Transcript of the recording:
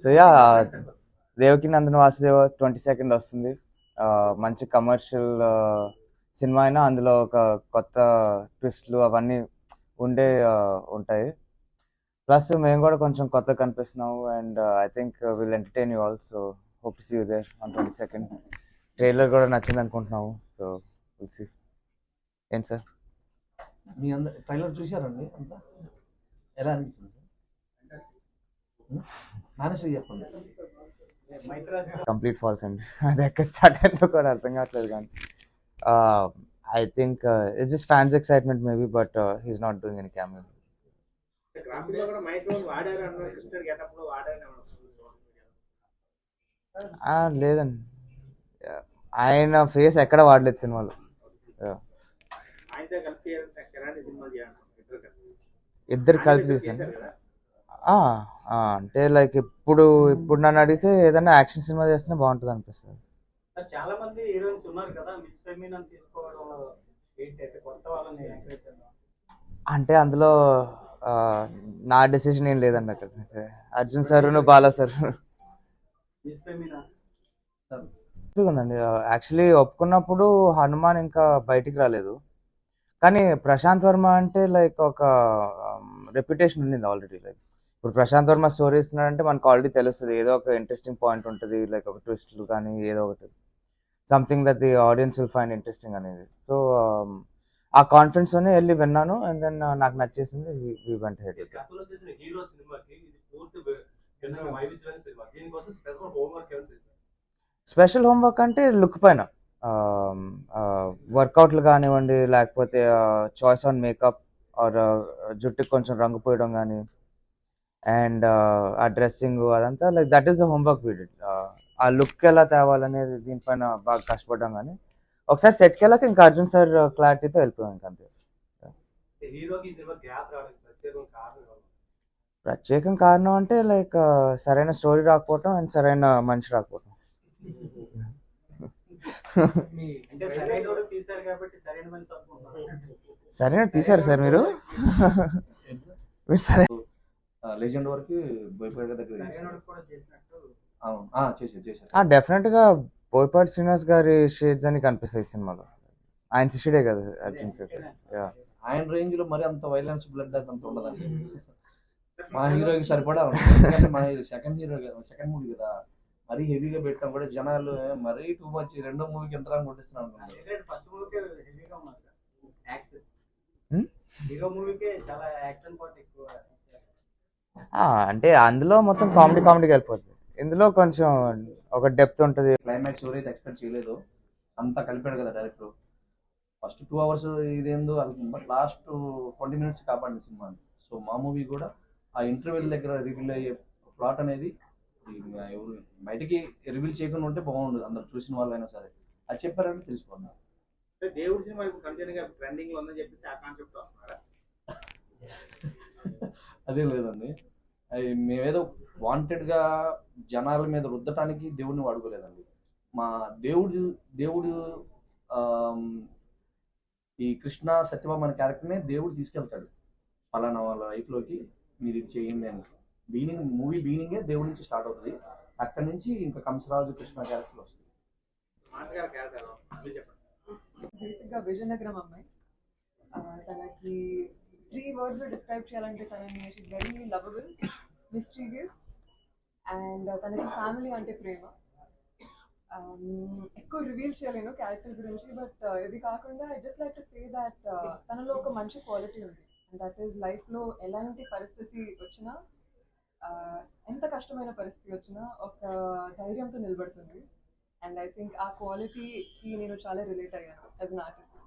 So yeah Devaki Nandana Vasudeva twenty second వస్తుంది. ఆ, మంచి కమర్షియల్ సినిమా అయినా అందులో ఒక కొత్త ట్విస్ట్లు అవన్నీ ఉండే ఆ, ఉంటాయి. ప్లస్ మేము కూడా కొంచెం కొత్త కనిపిస్తున్నాము and I think will entertain you also hope see you there on twenty second trailer కూడా నచ్చింది అనుకుంటున్నాము. సో విల్ సీ ఏంటి సార్? మీ అందరు ట్రైలర్ చూశారండి అంతా? ఎలా అనిపించింది సార్? కంప్లీట్ ఫాల్స్ అండి. అది ఎక్కడ స్టార్ట్ అయిందో కూడా అర్థం కావట్లేదు కానీ. I think it's just fans excitement maybe but he's not doing any camera లేదండి. ఆయన ఫేస్ ఎక్కడ వాడలేదు సినిమాలో. ఇద్దరు కలిపి తీసాను అంటే లైక్ ఇప్పుడు ఇప్పుడు నన్ను అడిగితే ఏదైనా యాక్షన్ సినిమా చేస్తేనే బాగుంటుంది అనిపిస్తుంది. సార్ చాలా మంది హీరోయిన్స్ ఉన్నారు కదా మిస్ ఫెమిన్ తీసుకోవడం ఏంటి అయితే కొత్త వాళ్ళని ఎంకరేజ్ చేద్దాం. అంటే అందులో నా డెసిషన్ ఏం లేదండి అక్కడ Arjun sir Bala sir. Miss Femina ఉందండి. యాక్చువల్లీ ఒప్పుకున్నప్పుడు హనుమాన్ ఇంకా బయటికి రాలేదు. కానీ ప్రశాంత్ వర్మ అంటే లైక్ ఒక రెప్యుటేషన్ ఉండింది ఆల్రెడీ లైక్ ఇప్పుడు ప్రశాంత్ వర్మ స్టోరీ ఇస్తున్నాడంటే మనకు ఆల్రెడీ తెలుస్తుంది. ఏదో ఒక ఇంట్రెస్టింగ్ పాయింట్ ఉంటుంది లైక్ ఒక ట్విస్ట్లు కానీ ఏదో ఒకటి. Something that the audience will find interesting అనేది. సో ఆ కాన్ఫిడెన్స్ తోనే వెళ్ళి విన్నాను అండ్ దెన్ నాకు నచ్చేసింది వి వెంట హెడ్ హీరో సినిమాకి స్పెషల్ హోంవర్క్ స్పెషల్ అంటే లుక్ పైన. వర్కౌట్లు కానివ్వండి లేకపోతే చాయిస్ ఆన్ మేకప్ ఆర్ జుట్టుకి కొంచెం రంగు పోయడం కానీ అండ్ ఆ డ్రెస్సింగ్ అదంతా like that is the homework period. ఆ లుక్ ఎలా తేవాలనేది దీనిపైన బాగా కష్టపడ్డాం కానీ ఒకసారి సెట్కి వెళ్ళాక ఇంకా అర్జున్ సార్ క్లారిటీతో వెళ్ళిపోయాం ఇంకా అంతే. ప్రత్యేకం కారణం అంటే లైక్ సరైన స్టోరీ రాకపోవటం అండ్ సరైన మనిషి రాకపోవటం. సరైన తీశారు సార్ మీరు. మీరు సరే లెజెండ్ వరకు బోయపేట దగ్గర అవును. ఆ, చేశారు చేశారు డెఫినెట్గా బోయపాటి శ్రీనివాస్ గారి షేడ్స్ అని కనిపిస్తాయి సినిమాలో. ఆయన శిష్యుడే కదా అర్జున్ సార్ యా. ఆయన రేంజ్లో మరి అంత వైలెన్స్ బ్లడ్ అంత ఉండదండి. మా హీరోకి సరిపడా ఉంటుంది. మా hero second hero second movie కదా. మరీ హెవీగా పెట్టాం కూడా జనాలు మరీ టూ మచ్ రెండో మూవీకి ఎంత కొట్టిస్తున్నాను అనుకుంటారు. ఫస్ట్ మూవీకే హెవీగా ఉన్నారు సార్. Action Hmm? హీరో మూవీకే చాలా యాక్షన్ పార్ట్ ఎక్కువ అంటే అందులో మొత్తం కామెడీ కామెడీకి వెళ్ళిపోతుంది ఇందులో కొంచెం ఒక డెప్త్ ఉంటుంది. క్లైమాక్స్ ఎవరైతే ఎక్స్పెక్ట్ చేయలేదు. అంతా కలిపాడు కదా డైరెక్టర్ ఫస్ట్ టూ అవర్స్ ఇదేందో బట్ లాస్ట్ ట్వంటీ మినిట్స్ కాపాడింది సినిమా సో మా మూవీ కూడా ఆ ఇంటర్వెల్ దగ్గర రివీల్ అయ్యే ప్లాట్ అనేది ఎవరు బయటికి రివీల్ చేయకుండా ఉంటే బాగుండదు. అందరు చూసిన వాళ్ళైనా సరే. అది చెప్పారంటే తెలిసిపోతుంది. అంటే దేవుడి సినిమా ఇప్పుడు కంటిన్యూ గా ట్రెండింగ్లో ఉందని చెప్పేసి ఆ కాన్సెప్ట్ వస్తున్నారా? అదే లేదండి. అది మేమేదో వాంటెడ్గా జనాల మీద రుద్దటానికి దేవుడిని వాడుకోలేదండి. మా దేవుడు దేవుడు ఈ కృష్ణ సత్యభామ అనే క్యారెక్టర్ని దేవుడు తీసుకెళ్తాడు. పలానా వాళ్ళ లైఫ్లోకి మీరు ఇది చేయండి అని. బీనింగ్ మూవీ బీనింగే దేవుడి నుంచి స్టార్ట్ అవుతుంది. అక్కడి నుంచి ఇంకా కంసరాజు కృష్ణ క్యారెక్టర్ వస్తుంది బేసిక్గా విజయనగరం అమ్మాయి. తనకి త్రీ వర్డ్స్ డిస్క్రైబ్ చేయాలంటే తనని వెరీ లవబుల్ మిస్టీరియస్ అండ్ తనకి ఫ్యామిలీ అంటే ప్రేమ. Um, ఎక్కువ రివీల్ చేయలేను క్యారెక్టర్ గురించి బట్ uh, ఇది కాకుండా I just like to say that తనలో ఒక మంచి క్వాలిటీ ఉంది. అండ్ దట్ ఈస్ లైఫ్లో ఎలాంటి పరిస్థితి వచ్చినా uh, ఎంత కష్టమైన పరిస్థితి వచ్చినా ఒక ధైర్యంతో నిలబడుతుంది. అండ్ ఐ థింక్ ఆ క్వాలిటీకి నేను చాలా రిలేట్ అయ్యాను యాజ్ అన్ ఆర్టిస్ట్